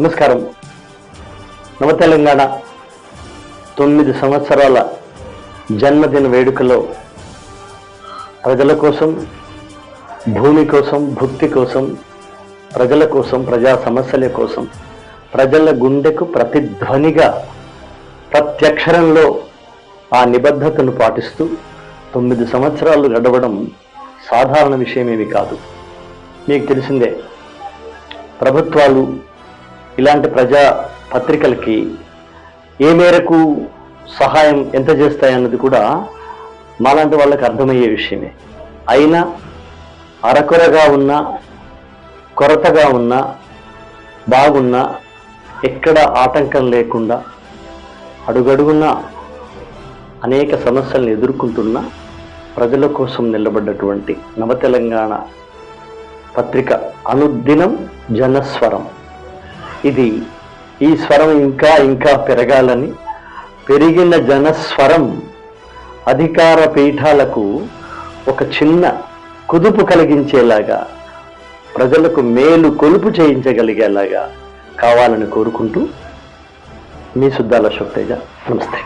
నమస్కారం. నవ తెలంగాణ తొమ్మిది సంవత్సరాల జన్మదిన వేడుకలో ప్రజల కోసం భూమి కోసం భక్తి కోసం ప్రజల కోసం ప్రజా సమస్యల కోసం ప్రజల గుండెకు ప్రతిధ్వనిగా ప్రత్యక్షరంలో ఆ నిబద్ధతను పాటిస్తూ తొమ్మిది సంవత్సరాలు గడవడం సాధారణ విషయమేమి కాదు. మీకు తెలిసిందే ప్రభుత్వాలు ఇలాంటి ప్రజా పత్రికలకి ఏ మేరకు సహాయం ఎంత చేస్తాయన్నది కూడా మాలాంటి వాళ్ళకి అర్థమయ్యే విషయమే. అయినా అరకొరగా ఉన్న కొరతగా ఉన్న బాగున్న ఎక్కడ ఆటంకం లేకుండా అడుగడుగున అనేక సమస్యలను ఎదుర్కొంటున్న ప్రజల కోసం నిలబడ్డటువంటి నవతెలంగాణ పత్రిక అనుదినం జనస్వరం. ఇది ఈ స్వరం ఇంకా ఇంకా పెరగాలని పెరిగిన జనస్వరం అధికార పీఠాలకు ఒక చిన్న కుదుపు కలిగించేలాగా ప్రజలకు మేలు కొలుపు చేయించగలిగేలాగా కావాలని కోరుకుంటూ మీ సుద్దాల శోక్తేజ నమస్తే.